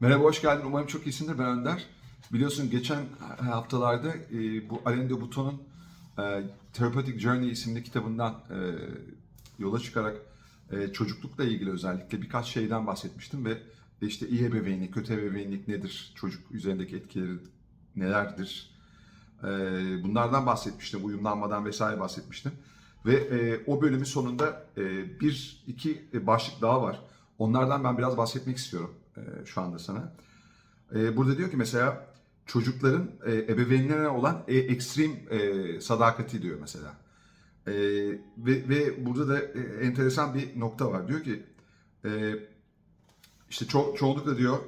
Merhaba, hoş geldin. Umarım çok iyisindir. Ben Önder. Biliyorsun geçen haftalarda e, bu Alain de Botton'un e, Therapeutic Journey isimli kitabından e, yola çıkarak e, çocuklukla ilgili özellikle birkaç şeyden bahsetmiştim ve işte iyi ebeveynlik, kötü ebeveynlik nedir, çocuk üzerindeki etkileri nelerdir, e, bunlardan bahsetmiştim, uyumlanmadan vesaire bahsetmiştim. Ve e, o bölümün sonunda e, bir, iki başlık daha var. Onlardan ben biraz bahsetmek istiyorum e, şu anda sana. E, burada diyor ki mesela çocukların e, ebeveynlerine olan e, ekstrem e, sadakati diyor mesela. E, ve, ve burada da e, enteresan bir nokta var. Diyor ki e, işte ço- çoğunlukla diyor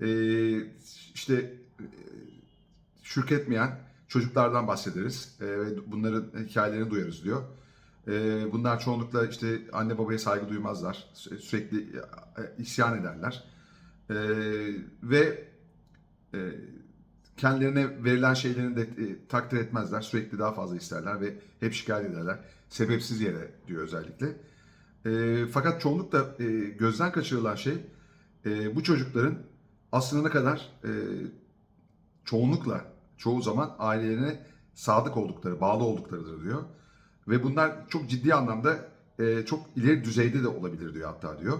e, işte e, şükretmeyen çocuklardan bahsederiz. E, ve bunların hikayelerini duyarız diyor. E, bunlar çoğunlukla işte anne babaya saygı duymazlar. Sü- Sürekli e, isyan ederler. E, ve e, kendilerine verilen şeylerini de e, takdir etmezler. Sürekli daha fazla isterler ve hep şikayet ederler. Sebepsiz yere diyor özellikle. E, fakat çoğunlukla e, gözden kaçırılan şey e, bu çocukların aslında ne kadar e, çoğunlukla çoğu zaman ailelerine sadık oldukları, bağlı olduklarıdır diyor. Ve bunlar çok ciddi anlamda e, çok ileri düzeyde de olabilir diyor hatta diyor.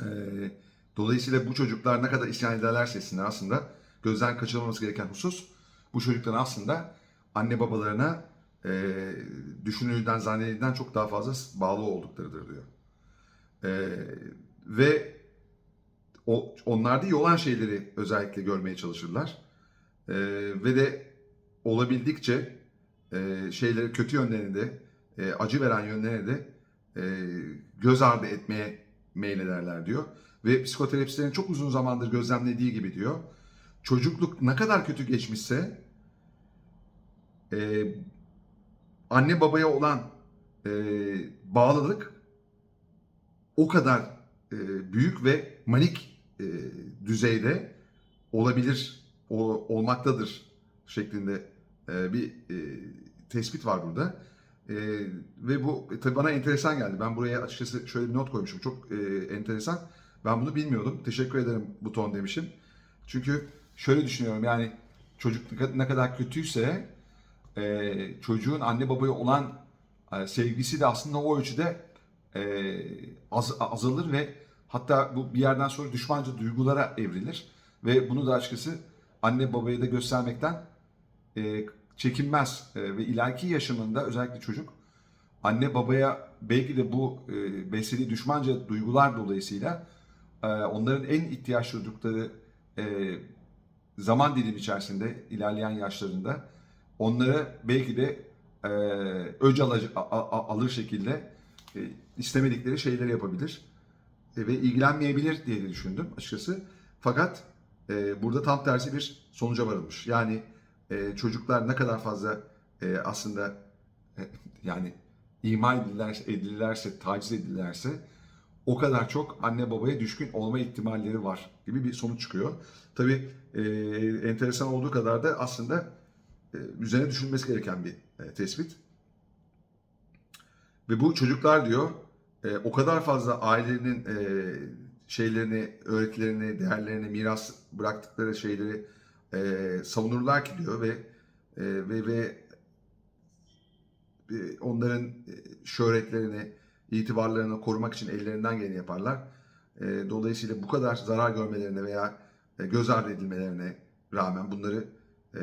E, dolayısıyla bu çocuklar ne kadar isyan ederlerse etsinler aslında gözden kaçırılmaması gereken husus bu çocukların aslında anne babalarına e, düşünüldüğünden zannedildiğinden çok daha fazla bağlı olduklarıdır diyor. E, ve o, onlarda iyi olan şeyleri özellikle görmeye çalışırlar. E, ve de olabildikçe e, şeyleri kötü yönlerini de e, acı veren yönlerini de e, göz ardı etmeye meylederler diyor. Ve psikoterapistlerin çok uzun zamandır gözlemlediği gibi diyor. Çocukluk ne kadar kötü geçmişse e, anne babaya olan e, bağlılık o kadar e, büyük ve manik e, düzeyde olabilir, o, olmaktadır şeklinde e, bir e, tespit var burada. E, ve bu e, tabii bana enteresan geldi. Ben buraya açıkçası şöyle bir not koymuşum. Çok e, enteresan. Ben bunu bilmiyordum. Teşekkür ederim buton demişim. Çünkü şöyle düşünüyorum yani çocuk ne kadar- kötüyse e, çocuğun anne babaya olan e, sevgisi de aslında o ölçüde e, az, azalır ve hatta bu bir yerden sonra düşmanca duygulara evrilir. Ve bunu da açıkçası anne babaya da göstermekten e, çekinmez. E, ve ileriki yaşamında özellikle çocuk anne babaya belki de bu e, beslediği düşmanca duygular dolayısıyla onların en ihtiyaç duydukları e, zaman dilimi içerisinde ilerleyen yaşlarında onlara belki de e, öc alır şekilde e, istemedikleri şeyleri yapabilir ve ilgilenmeyebilir diye düşündüm açıkçası. Fakat burada tam tersi bir sonuca varılmış. Yani çocuklar ne kadar fazla aslında yani imal edilirlerse, edilirlerse, taciz edilirlerse o kadar çok anne babaya düşkün olma ihtimalleri var gibi bir sonuç çıkıyor. Tabii e, enteresan olduğu kadar da aslında e, üzerine düşünülmesi gereken bir e, tespit. Ve bu çocuklar diyor e, o kadar fazla ailenin e, şeylerini, öğretilerini, değerlerini, miras bıraktıkları şeyleri e, savunurlar ki diyor ve e, ve ve e, onların e, şöhretlerini, itibarlarını korumak için ellerinden geleni yaparlar. E, dolayısıyla bu kadar zarar görmelerine veya e, göz ardı edilmelerine rağmen bunları e,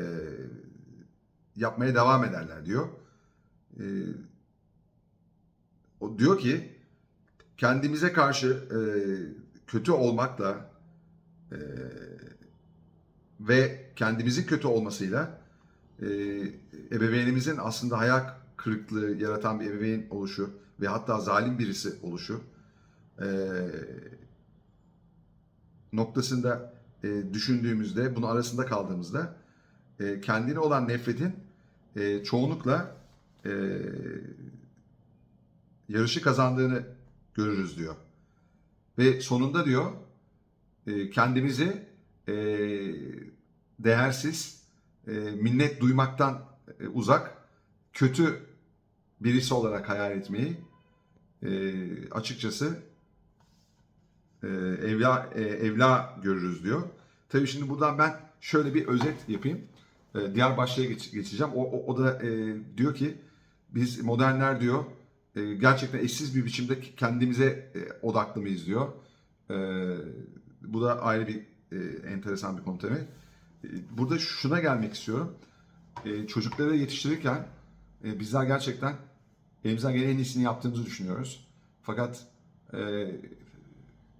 yapmaya devam ederler diyor. E, o diyor ki kendimize karşı e, kötü olmakla e, ve kendimizin kötü olmasıyla e, ebeveynimizin aslında hayal kırıklığı yaratan bir ebeveyn oluşu ve hatta zalim birisi oluşu e, noktasında e, düşündüğümüzde, bunu arasında kaldığımızda e, kendine olan nefretin e, çoğunlukla e, yarışı kazandığını görürüz diyor. Ve sonunda diyor e, kendimizi e, değersiz, e, minnet duymaktan e, uzak, kötü birisi olarak hayal etmeyi e, açıkçası e, evla e, evla görürüz diyor. Tabii şimdi buradan ben şöyle bir özet yapayım. E, diğer başlığa geç- geçeceğim. O, o, o da e, diyor ki biz modernler diyor e, gerçekten eşsiz bir biçimde kendimize e, odaklı mıyız diyor. E, bu da ayrı bir e, enteresan bir konu tabii. E, Burada şuna gelmek istiyorum. E, çocukları yetiştirirken e, bizler gerçekten elimizden gelen en iyisini yaptığımızı düşünüyoruz. Fakat e,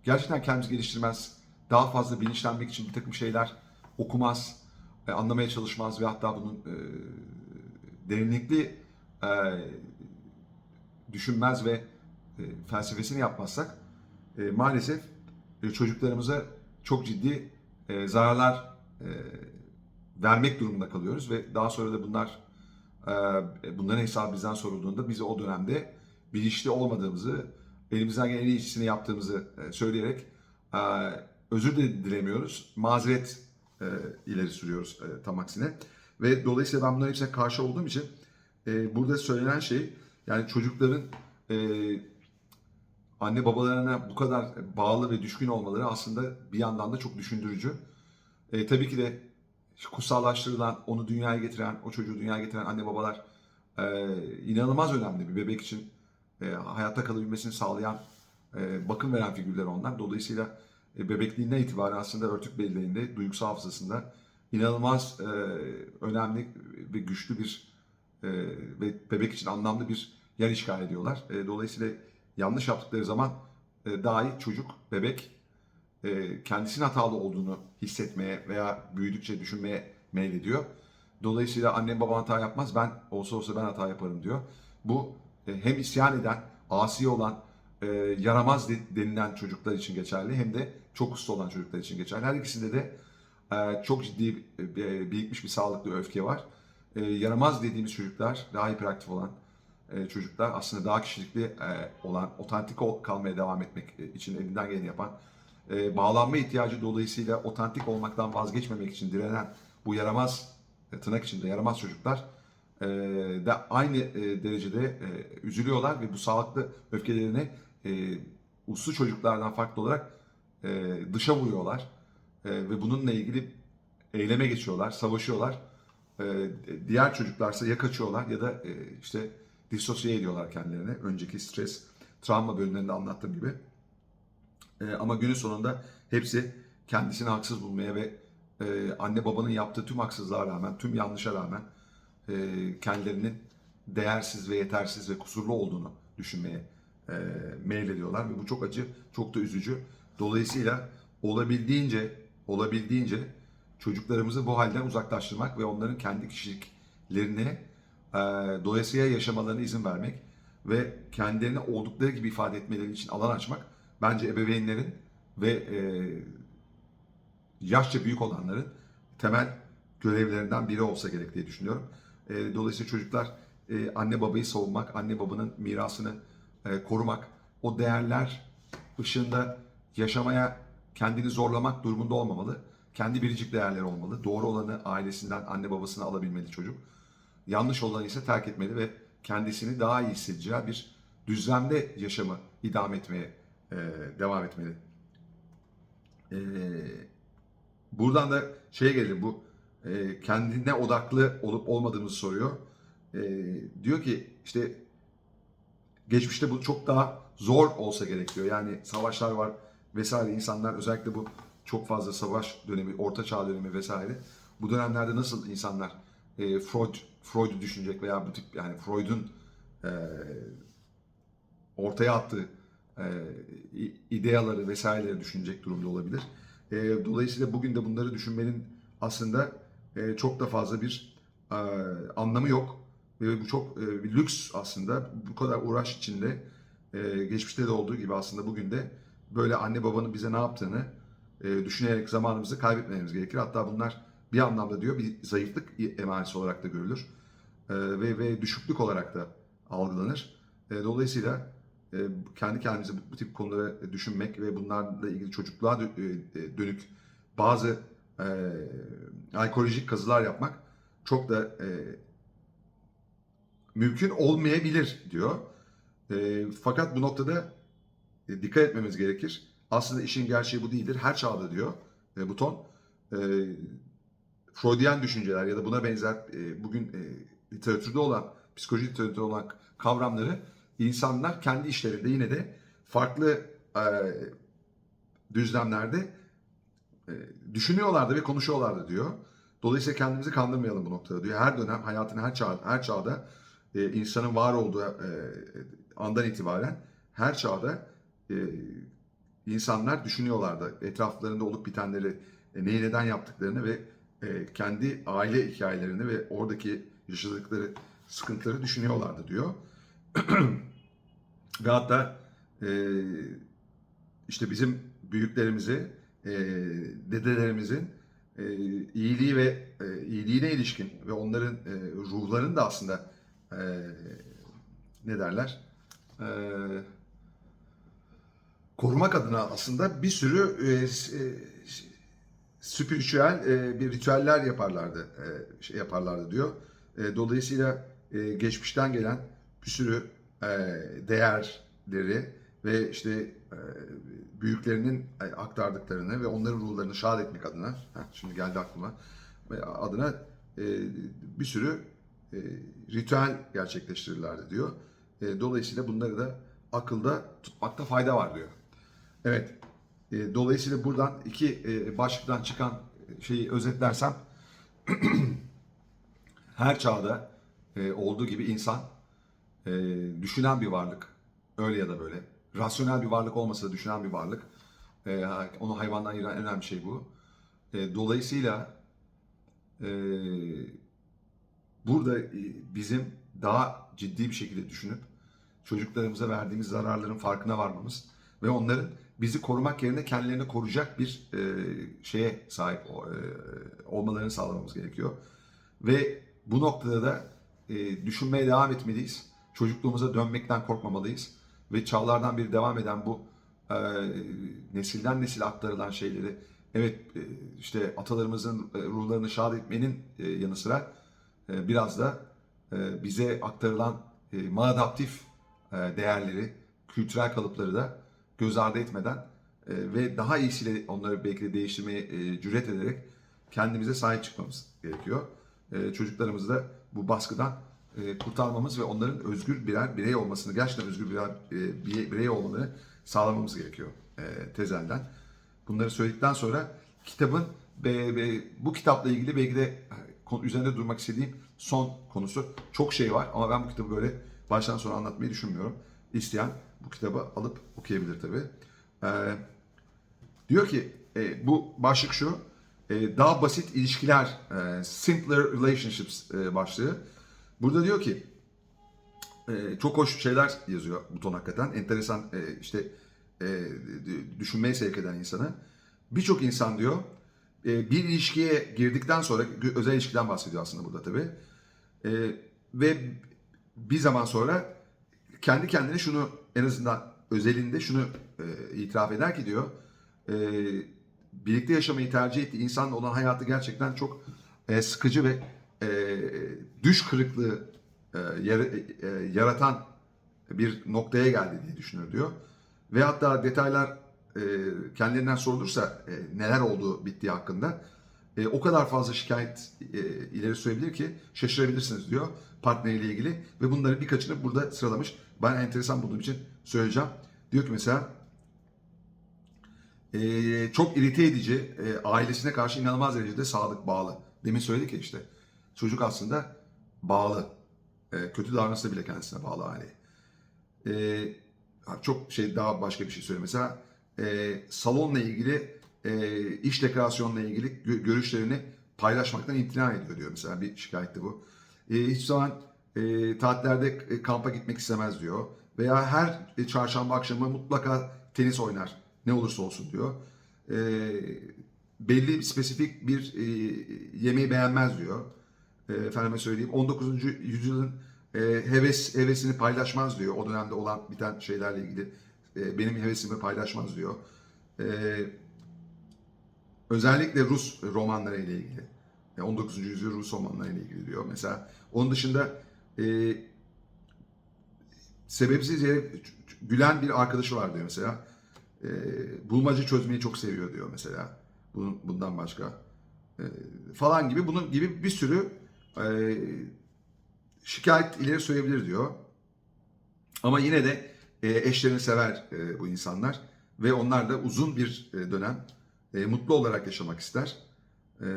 gerçekten kendimizi geliştirmez, daha fazla bilinçlenmek için bir takım şeyler okumaz, e, anlamaya çalışmaz ve hatta bunun e, derinlikli e, düşünmez ve e, felsefesini yapmazsak e, maalesef e, çocuklarımıza çok ciddi e, zararlar e, vermek durumunda kalıyoruz ve daha sonra da bunlar bunların hesabı bizden sorulduğunda bize o dönemde bilinçli olmadığımızı, elimizden gelen en iyisini yaptığımızı e, söyleyerek e, özür de dilemiyoruz, mazeret e, ileri sürüyoruz e, tam aksine. Ve dolayısıyla ben bunların hepsine karşı olduğum için e, burada söylenen şey yani çocukların e, anne babalarına bu kadar bağlı ve düşkün olmaları aslında bir yandan da çok düşündürücü. E, tabii ki de kutsallaştırılan, onu dünyaya getiren, o çocuğu dünyaya getiren anne babalar e, inanılmaz önemli bir bebek için e, hayatta kalabilmesini sağlayan, e, bakım veren figürler onlar. Dolayısıyla e, bebekliğinden itibaren aslında örtük belleğinde, duygusal hafızasında inanılmaz e, önemli ve güçlü bir e, ve bebek için anlamlı bir yer işgal ediyorlar. E, dolayısıyla yanlış yaptıkları zaman e, dahi çocuk, bebek kendisinin hatalı olduğunu hissetmeye veya büyüdükçe düşünmeye meylediyor. Dolayısıyla annem babam hata yapmaz, ben olsa olsa ben hata yaparım diyor. Bu e, hem isyan eden, asi olan, e, yaramaz de- denilen çocuklar için geçerli hem de çok usta olan çocuklar için geçerli. Her ikisinde de e, çok ciddi e, birikmiş bir sağlıklı öfke var. E, yaramaz dediğimiz çocuklar, daha hiperaktif olan e, çocuklar aslında daha kişilikli e, olan, otantik kalmaya devam etmek e, için elinden geleni yapan, e, bağlanma ihtiyacı dolayısıyla otantik olmaktan vazgeçmemek için direnen bu yaramaz, e, tırnak içinde yaramaz çocuklar e, de aynı e, derecede e, üzülüyorlar ve bu sağlıklı öfkelerini e, uslu çocuklardan farklı olarak e, dışa vuruyorlar E, ve bununla ilgili eyleme geçiyorlar, savaşıyorlar. E, diğer çocuklarsa ya kaçıyorlar ya da e, işte disosiye ediyorlar kendilerini. Önceki stres, travma bölümlerinde anlattığım gibi. E, ama günün sonunda hepsi kendisini haksız bulmaya ve e, anne babanın yaptığı tüm haksızlığa rağmen, tüm yanlışa rağmen e, kendilerinin değersiz ve yetersiz ve kusurlu olduğunu düşünmeye e, meylediyorlar ve bu çok acı, çok da üzücü. Dolayısıyla olabildiğince, olabildiğince çocuklarımızı bu halden uzaklaştırmak ve onların kendi kişiliklerini e, dolayısıyla yaşamalarına izin vermek ve kendilerini oldukları gibi ifade etmeleri için alan açmak bence ebeveynlerin ve e, yaşça büyük olanların temel görevlerinden biri olsa gerek diye düşünüyorum. E, dolayısıyla çocuklar e, anne babayı savunmak, anne babanın mirasını e, korumak, o değerler ışığında yaşamaya kendini zorlamak durumunda olmamalı. Kendi biricik değerleri olmalı. Doğru olanı ailesinden, anne babasına alabilmeli çocuk. Yanlış olanı ise terk etmeli ve kendisini daha iyi hissedeceği bir düzlemde yaşamı idame etmeye e, devam etmeli. E, buradan da şeye gelelim bu e, kendine odaklı olup olmadığımızı soruyor. E, diyor ki işte geçmişte bu çok daha zor olsa gerekiyor. Yani savaşlar var vesaire insanlar özellikle bu çok fazla savaş dönemi, orta çağ dönemi vesaire. Bu dönemlerde nasıl insanlar e, Freud Freud'u düşünecek veya bu tip yani Freud'un e, ortaya attığı e, ideaları vesaireleri düşünecek durumda olabilir. E, dolayısıyla bugün de bunları düşünmenin aslında e, çok da fazla bir e, anlamı yok. Ve bu çok e, bir lüks aslında. Bu kadar uğraş içinde e, geçmişte de olduğu gibi aslında bugün de böyle anne babanın bize ne yaptığını e, düşünerek zamanımızı kaybetmememiz gerekir. Hatta bunlar bir anlamda diyor bir zayıflık emanesi olarak da görülür. E, ve, ve düşüklük olarak da algılanır. E, dolayısıyla kendi kendimize bu, tip konuları düşünmek ve bunlarla ilgili çocukluğa dö- e, dönük bazı e, ekolojik kazılar yapmak çok da e, mümkün olmayabilir diyor. E, fakat bu noktada e, dikkat etmemiz gerekir. aslında işin gerçeği bu değildir. Her çağda diyor e, Buton. E, Freudian düşünceler ya da buna benzer e, bugün e, literatürde olan, psikoloji literatürde olan kavramları insanlar kendi işlerinde yine de farklı e, düzlemlerde e, düşünüyorlardı ve konuşuyorlardı diyor. Dolayısıyla kendimizi kandırmayalım bu noktada diyor. Her dönem hayatın her çağ, her çağda e, insanın var olduğu e, andan itibaren her çağda e, insanlar düşünüyorlardı. Etraflarında olup bitenleri, e, neyi neden yaptıklarını ve e, kendi aile hikayelerini ve oradaki yaşadıkları sıkıntıları düşünüyorlardı diyor. ve hatta e, işte bizim büyüklerimizi, e, dedelerimizin e, iyiliği ve e, iyiliğine ilişkin ve onların e, ruhlarının da aslında e, ne derler e, korumak adına aslında bir sürü e, e, spiritüel e, bir ritüeller yaparlardı e, şey yaparlardı diyor. E, dolayısıyla e, geçmişten gelen bir sürü e, değerleri ve işte e, büyüklerinin e, aktardıklarını ve onların ruhlarını şad etmek adına heh, şimdi geldi aklıma adına e, bir sürü e, ritüel gerçekleştirirlerdi diyor. E, dolayısıyla bunları da akılda tutmakta fayda var diyor. Evet. E, dolayısıyla buradan iki e, başlıktan çıkan şeyi özetlersem her çağda e, olduğu gibi insan e, düşünen bir varlık. Öyle ya da böyle. Rasyonel bir varlık olmasa da düşünen bir varlık. E, onu hayvandan ayıran en önemli şey bu. E, dolayısıyla e, burada e, bizim daha ciddi bir şekilde düşünüp çocuklarımıza verdiğimiz zararların farkına varmamız ve onların bizi korumak yerine kendilerini koruyacak bir e, şeye sahip e, olmalarını sağlamamız gerekiyor. Ve bu noktada da e, düşünmeye devam etmeliyiz. Çocukluğumuza dönmekten korkmamalıyız. Ve çağlardan beri devam eden bu e, nesilden nesile aktarılan şeyleri evet e, işte atalarımızın e, ruhlarını şad etmenin e, yanı sıra e, biraz da e, bize aktarılan e, maladaptif e, değerleri, kültürel kalıpları da göz ardı etmeden e, ve daha iyisiyle onları belki de değiştirmeye e, cüret ederek kendimize sahip çıkmamız gerekiyor. E, çocuklarımızı da bu baskıdan e, kurtarmamız ve onların özgür birer birey olmasını, gerçekten özgür birer e, bir- birey olmalarını sağlamamız gerekiyor e, tezelden. Bunları söyledikten sonra kitabın ve, ve bu kitapla ilgili belki de e, üzerinde durmak istediğim son konusu çok şey var ama ben bu kitabı böyle baştan sona anlatmayı düşünmüyorum. İsteyen bu kitabı alıp okuyabilir tabii. Ee, diyor ki e, bu başlık şu e, daha basit ilişkiler e, simpler relationships e, başlığı. Burada diyor ki e, çok hoş şeyler yazıyor buton hakikaten. Enteresan e, işte e, düşünmeye sevk eden insanı. Birçok insan diyor e, bir ilişkiye girdikten sonra özel ilişkiden bahsediyor aslında burada tabii. E, ve bir zaman sonra kendi kendine şunu en azından özelinde şunu e, itiraf eder ki diyor e, birlikte yaşamayı tercih ettiği insanla olan hayatı gerçekten çok e, sıkıcı ve e, düş kırıklığı e, yara- e, yaratan bir noktaya geldi diye düşünür diyor. Ve hatta detaylar e, kendilerinden sorulursa e, neler olduğu bittiği hakkında e, o kadar fazla şikayet e, ileri sürebilir ki şaşırabilirsiniz diyor partneriyle ilgili ve bunların birkaçını burada sıralamış. Ben enteresan bulduğum için söyleyeceğim. Diyor ki mesela e, çok irite edici, e, ailesine karşı inanılmaz derecede sadık, bağlı. Demin söyledik ya işte. Çocuk aslında bağlı. E, kötü davranırsa bile kendisine bağlı hali. E, çok şey daha başka bir şey söyleyeyim. Mesela e, salonla ilgili, e, iş dekorasyonla ilgili gö- görüşlerini paylaşmaktan imtina ediyor diyor mesela bir şikayette bu. E, hiç zaman e, tatillerde e, kampa gitmek istemez diyor. Veya her e, çarşamba akşamı mutlaka tenis oynar. Ne olursa olsun diyor. E, belli spesifik bir e, yemeği beğenmez diyor. E, efendime söyleyeyim 19. yüzyılın e, heves hevesini paylaşmaz diyor. O dönemde olan biten şeylerle ilgili e, benim hevesimi paylaşmaz diyor. E, özellikle Rus romanları ile ilgili. E, 19. yüzyıl Rus romanları ile ilgili diyor. Mesela onun dışında e, sebepsiz yere gülen bir arkadaşı var diyor mesela. e, bulmaca çözmeyi çok seviyor diyor mesela. Bunun, bundan başka. E, falan gibi bunun gibi bir sürü e, şikayet ileri sürebilir diyor. Ama yine de e, eşlerini sever e, bu insanlar ve onlar da uzun bir e, dönem e, mutlu olarak yaşamak ister. E,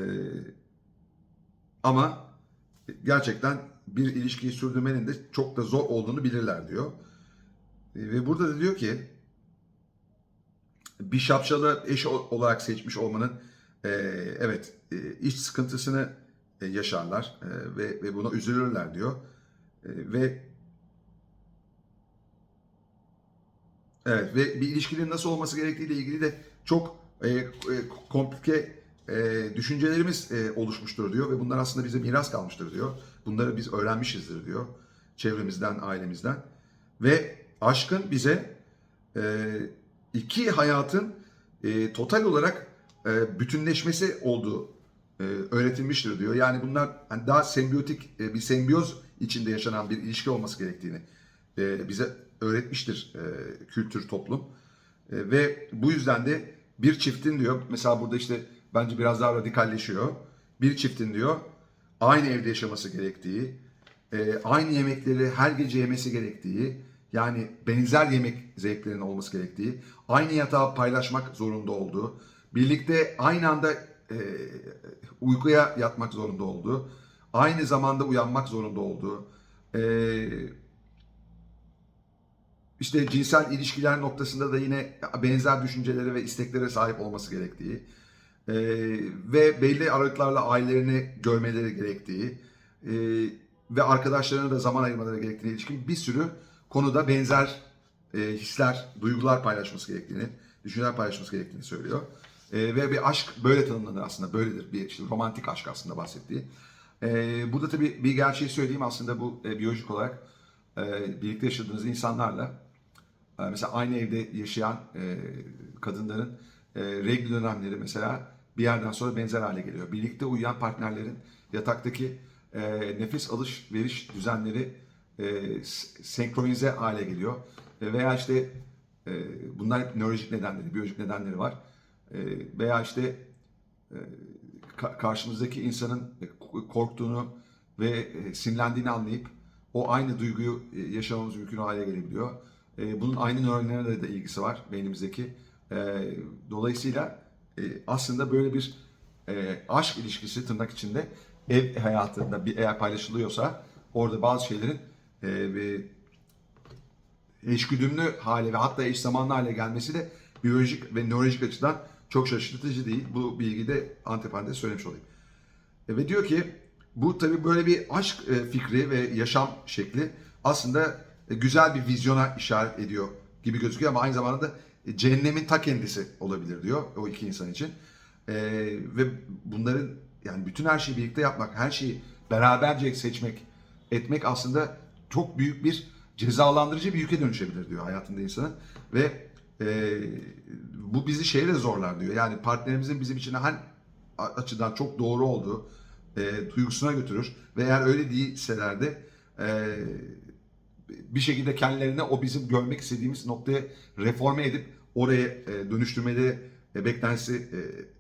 ama gerçekten bir ilişkiyi sürdürmenin de çok da zor olduğunu bilirler diyor. E, ve burada da diyor ki bir şapşalı eş olarak seçmiş olmanın e, evet e, iş sıkıntısını yaşarlar e, ve, ve buna üzülürler diyor. E, ve Evet ve bir ilişkinin nasıl olması gerektiğiyle ilgili de çok e, e, komplike e, düşüncelerimiz e, oluşmuştur diyor ve bunlar aslında bize miras kalmıştır diyor. Bunları biz öğrenmişizdir diyor çevremizden, ailemizden. Ve aşkın bize e, iki hayatın e, total olarak e, bütünleşmesi olduğu e, öğretilmiştir diyor. Yani bunlar hani daha sembiyotik e, bir sembiyoz içinde yaşanan bir ilişki olması gerektiğini e, bize öğretmiştir e, kültür, toplum. E, ve bu yüzden de bir çiftin diyor, mesela burada işte bence biraz daha radikalleşiyor. Bir çiftin diyor aynı evde yaşaması gerektiği, e, aynı yemekleri her gece yemesi gerektiği, yani benzer yemek zevklerinin olması gerektiği, aynı yatağı paylaşmak zorunda olduğu, birlikte aynı anda e, uykuya yatmak zorunda olduğu, aynı zamanda uyanmak zorunda olduğu, e, işte cinsel ilişkiler noktasında da yine benzer düşüncelere ve isteklere sahip olması gerektiği e, ve belli aralıklarla ailelerini görmeleri gerektiği e, ve arkadaşlarına da zaman ayırmaları gerektiğine ilişkin bir sürü konuda benzer e, hisler, duygular paylaşması gerektiğini, düşünceler paylaşması gerektiğini söylüyor. E, ve bir aşk böyle tanımlanır aslında, böyledir. Bir işte romantik aşk aslında bahsettiği. E, burada tabii bir gerçeği söyleyeyim aslında bu e, biyolojik olarak e, birlikte yaşadığınız insanlarla e, mesela aynı evde yaşayan e, kadınların e, regl dönemleri mesela bir yerden sonra benzer hale geliyor. Birlikte uyuyan partnerlerin yataktaki e, nefes alış veriş düzenleri e, senkronize hale geliyor. E, veya işte e, bunlar hep nörolojik nedenleri, biyolojik nedenleri var. E, veya işte ka- karşımızdaki insanın e, korktuğunu ve e, sinirlendiğini anlayıp o aynı duyguyu e, yaşamamız mümkün hale gelebiliyor. E, Bunun aynı nöronlarla da ilgisi var beynimizdeki. E, Dolayısıyla e, aslında böyle bir e, aşk ilişkisi tırnak içinde ev hayatında bir eğer paylaşılıyorsa orada bazı şeylerin e, eşgüdümlü hale ve hatta eş zamanlı hale gelmesi de biyolojik ve nörolojik açıdan çok şaşırtıcı değil. Bu bilgiyi de antiparantez söylemiş olayım. E, Ve diyor ki bu tabii böyle bir aşk e, fikri ve yaşam şekli aslında e, güzel bir vizyona işaret ediyor gibi gözüküyor ama aynı zamanda da e, cehennemin ta kendisi olabilir diyor o iki insan için. E, ve bunların yani bütün her şeyi birlikte yapmak, her şeyi beraberce seçmek, etmek aslında çok büyük bir cezalandırıcı bir yüke dönüşebilir diyor hayatında insanın. Ve e, bu bizi şeye zorlar diyor. Yani partnerimizin bizim için her açıdan çok doğru olduğu e, duygusuna götürür. Ve eğer öyle değilseler de e, bir şekilde kendilerine o bizim görmek istediğimiz noktaya reforme edip oraya e, dönüştürmeleri e, beklentisi e,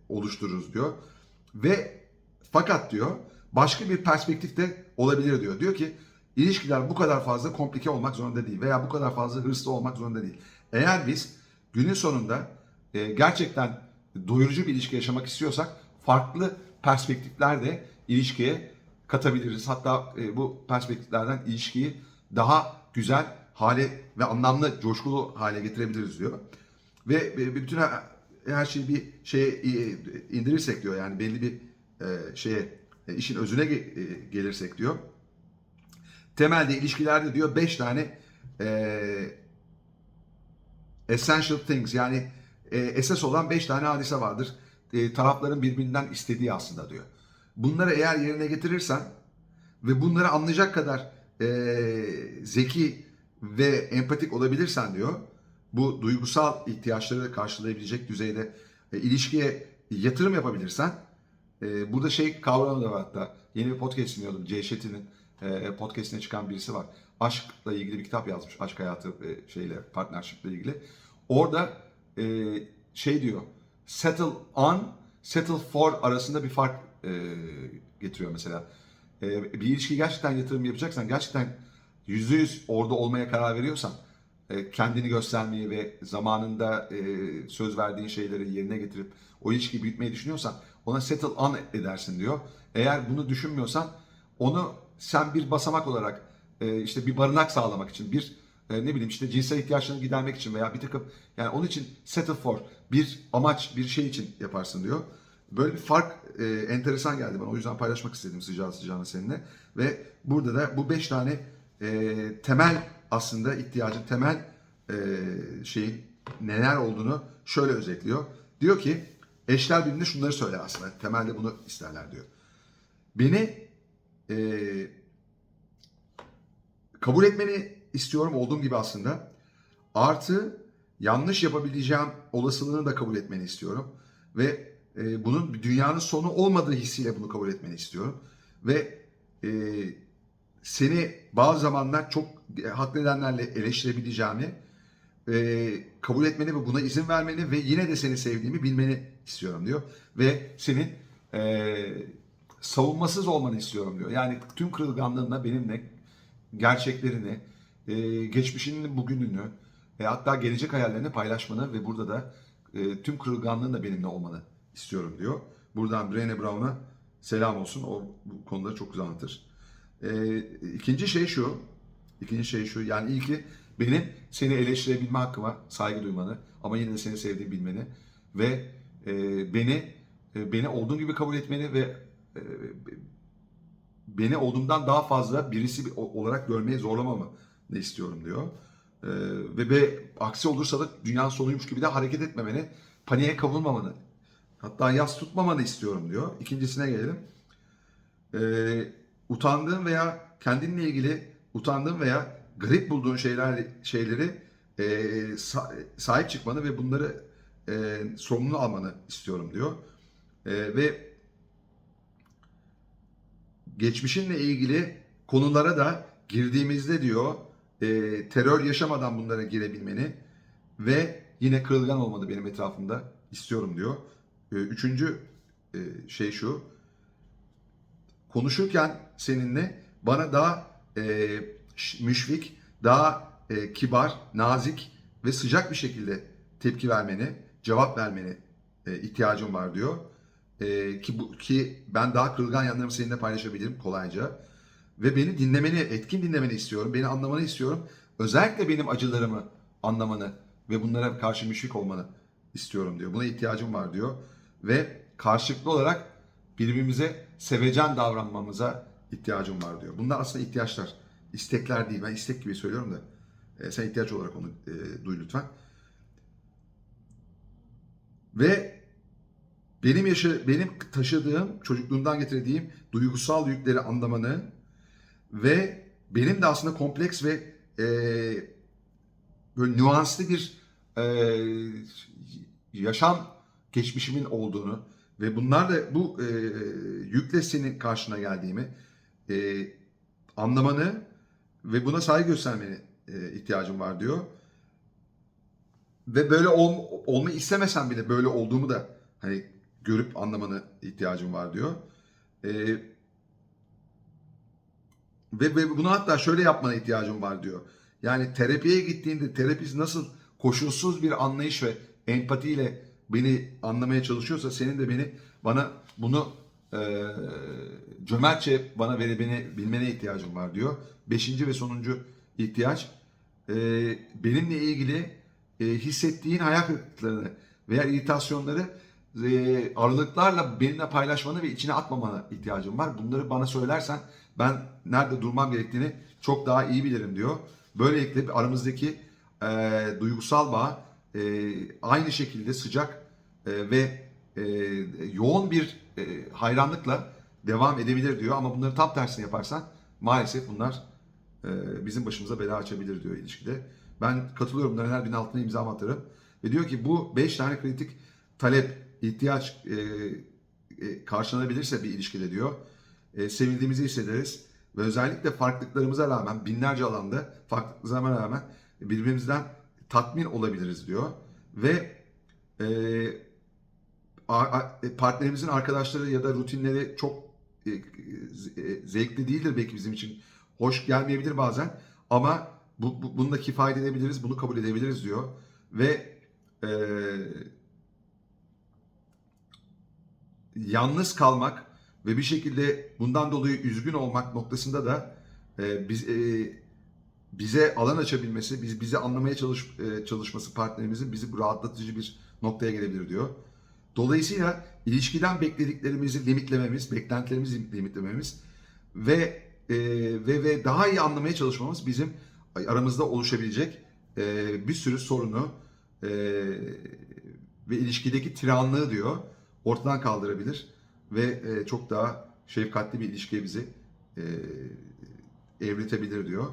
oluştururuz diyor. Ve fakat diyor başka bir perspektif de olabilir diyor. Diyor ki ilişkiler bu kadar fazla komplike olmak zorunda değil veya bu kadar fazla hırslı olmak zorunda değil. Eğer biz günün sonunda e, gerçekten doyurucu bir ilişki yaşamak istiyorsak farklı perspektifler de ilişkiye katabiliriz. Hatta e, bu perspektiflerden ilişkiyi daha güzel hale ve anlamlı, coşkulu hale getirebiliriz diyor. Ve e, bütün her, her şeyi bir şeye e, indirirsek diyor yani belli bir e, şeye e, işin özüne e, gelirsek diyor. Temelde ilişkilerde diyor beş tane e, essential things yani e, esas olan beş tane hadise vardır. E, tarafların birbirinden istediği aslında diyor. Bunları eğer yerine getirirsen ve bunları anlayacak kadar e, zeki ve empatik olabilirsen diyor, bu duygusal ihtiyaçları da karşılayabilecek düzeyde e, ilişkiye yatırım yapabilirsen, e, burada şey kavramı da var hatta, yeni bir podcast dinliyordum, Jay Shetty'nin e, podcastine çıkan birisi var. Aşkla ilgili bir kitap yazmış, aşk hayatı e, şeyle, partnership'le ilgili. Orada e, şey diyor settle on, settle for arasında bir fark e, getiriyor mesela. E, bir ilişki gerçekten yatırım yapacaksan, gerçekten yüzde yüz orada olmaya karar veriyorsan, e, kendini göstermeyi ve zamanında e, söz verdiğin şeyleri yerine getirip o ilişkiyi büyütmeyi düşünüyorsan ona settle on edersin diyor. Eğer bunu düşünmüyorsan onu sen bir basamak olarak e, işte bir barınak sağlamak için bir e, ne bileyim işte cinsel ihtiyaçlarını gidermek için veya bir takım yani onun için settle for bir amaç bir şey için yaparsın diyor. Böyle bir fark e, enteresan geldi bana. O yüzden paylaşmak istedim sıcağı sıcağına seninle. Ve burada da bu beş tane e, temel aslında ihtiyacın temel e, şeyin neler olduğunu şöyle özetliyor. Diyor ki eşler birbirine şunları söyler aslında. Temelde bunu isterler diyor. Beni e, kabul etmeni istiyorum olduğum gibi aslında. Artı yanlış yapabileceğim olasılığını da kabul etmeni istiyorum. Ve e, bunun dünyanın sonu olmadığı hissiyle bunu kabul etmeni istiyorum. Ve e, seni bazı zamanlar çok e, haklı nedenlerle eleştirebileceğimi e, kabul etmeni ve buna izin vermeni ve yine de seni sevdiğimi bilmeni istiyorum diyor. Ve senin e, savunmasız olmanı istiyorum diyor. Yani tüm kırılganlığınla benimle gerçeklerini, e, geçmişinin bugününü e, hatta gelecek hayallerini paylaşmanı ve burada da e, tüm kırılganlığınla benimle olmanı istiyorum diyor. Buradan Brené Brown'a selam olsun. O bu konuda çok güzel anlatır. E, ikinci şey şu. İkinci şey şu. Yani ilki benim seni eleştirebilme hakkıma saygı duymanı ama yine de seni sevdiğimi bilmeni ve e, beni e, beni olduğum gibi kabul etmeni ve e, beni olduğumdan daha fazla birisi olarak görmeye zorlamamı ne istiyorum diyor. Ee, ve, ve aksi olursa da dünyanın sonuymuş gibi de hareket etmemeni, paniğe kapılmamanı, hatta yas tutmamanı istiyorum diyor. İkincisine gelelim. Ee, utandığın veya kendinle ilgili utandığın veya garip bulduğun şeyler şeyleri e, sa- sahip çıkmanı ve bunları e, sorumluluğunu almanı istiyorum diyor. E, ve geçmişinle ilgili konulara da girdiğimizde diyor e, terör yaşamadan bunlara girebilmeni ve yine kırılgan olmadı benim etrafımda istiyorum diyor. E, üçüncü e, şey şu konuşurken seninle bana daha e, müşfik, daha e, kibar, nazik ve sıcak bir şekilde tepki vermeni, cevap vermeni e, ihtiyacım var diyor. E, ki bu ki ben daha kırılgan yanlarımı seninle paylaşabilirim kolayca ve beni dinlemeni, etkin dinlemeni istiyorum. Beni anlamanı istiyorum. Özellikle benim acılarımı anlamanı ve bunlara karşı müşfik olmanı istiyorum diyor. Buna ihtiyacım var diyor. Ve karşılıklı olarak birbirimize sevecen davranmamıza ihtiyacım var diyor. Bunlar aslında ihtiyaçlar. istekler değil. Ben istek gibi söylüyorum da. e, sen ihtiyaç olarak onu e, duy lütfen. Ve benim yaşa benim taşıdığım, çocukluğumdan getirdiğim duygusal yükleri anlamanı ve benim de aslında kompleks ve e, böyle nüanslı bir e, yaşam geçmişimin olduğunu ve bunlarla bu e, yükle senin karşına geldiğimi e, anlamanı ve buna saygı göstermeni e, ihtiyacım var diyor. Ve böyle ol, olmayı istemesen bile böyle olduğumu da hani görüp anlamanı ihtiyacım var diyor. E, ve, ve bunu hatta şöyle yapmana ihtiyacım var diyor. Yani terapiye gittiğinde terapist nasıl koşulsuz bir anlayış ve empatiyle beni anlamaya çalışıyorsa senin de beni bana bunu e, cömertçe bana vere beni bilmene ihtiyacım var diyor. Beşinci ve sonuncu ihtiyaç e, benimle ilgili e, hissettiğin hayal kırıklıklarını veya irritasyonları e, aralıklarla benimle paylaşmanı ve içine atmamana ihtiyacım var. Bunları bana söylersen ben nerede durmam gerektiğini çok daha iyi bilirim diyor. Böylelikle aramızdaki e, duygusal bağ e, aynı şekilde sıcak e, ve e, yoğun bir e, hayranlıkla devam edebilir diyor. Ama bunları tam tersini yaparsan maalesef bunlar e, bizim başımıza bela açabilir diyor ilişkide. Ben katılıyorum. Bunların her birinin altına imza atarım. Ve diyor ki bu beş tane kritik talep, ihtiyaç e, e, karşılanabilirse bir ilişkide diyor. E, sevildiğimizi hissederiz. Ve özellikle farklılıklarımıza rağmen binlerce alanda farklılıklarımıza rağmen birbirimizden tatmin olabiliriz diyor. Ve e, a- a- partnerimizin arkadaşları ya da rutinleri çok e, e, zevkli değildir belki bizim için. Hoş gelmeyebilir bazen ama bu, bu, bunu da kifayet edebiliriz, bunu kabul edebiliriz diyor. Ve e, yalnız kalmak ve bir şekilde bundan dolayı üzgün olmak noktasında da e, biz e, bize alan açabilmesi, biz bizi anlamaya çalış, e, çalışması partnerimizin bizi rahatlatıcı bir noktaya gelebilir diyor. Dolayısıyla ilişkiden beklediklerimizi limitlememiz, beklentilerimizi limitlememiz ve e, ve ve daha iyi anlamaya çalışmamız bizim aramızda oluşabilecek e, bir sürü sorunu e, ve ilişkideki tiranlığı diyor ortadan kaldırabilir ve e, çok daha şefkatli bir ilişkiye bizi e, evriltebilir diyor.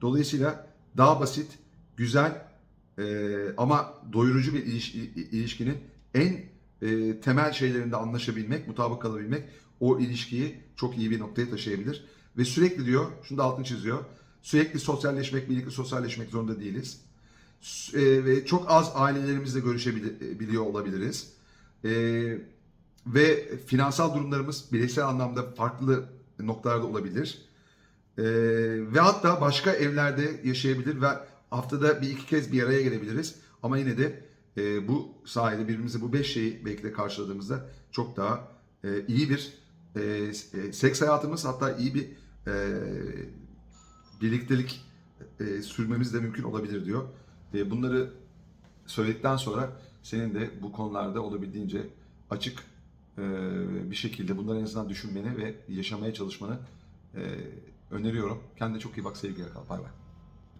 Dolayısıyla daha basit, güzel e, ama doyurucu bir iliş- ilişkinin en e, temel şeylerinde anlaşabilmek, mutabık kalabilmek o ilişkiyi çok iyi bir noktaya taşıyabilir. Ve sürekli diyor, şunu da altını çiziyor, sürekli sosyalleşmek, birlikte sosyalleşmek zorunda değiliz. E, ve çok az ailelerimizle görüşebiliyor olabiliriz. E, ve finansal durumlarımız bireysel anlamda farklı noktalarda olabilir. Ee, ve hatta başka evlerde yaşayabilir ve haftada bir iki kez bir araya gelebiliriz. Ama yine de e, bu sayede birbirimize bu beş şeyi belki de karşıladığımızda çok daha e, iyi bir e, e, seks hayatımız hatta iyi bir e, birliktelik e, sürmemiz de mümkün olabilir diyor. E, bunları söyledikten sonra senin de bu konularda olabildiğince açık e, bir şekilde bunları en azından düşünmeni ve yaşamaya çalışmanı e, öneriyorum. Kendine çok iyi bak sevgiyle kal. Bay bay.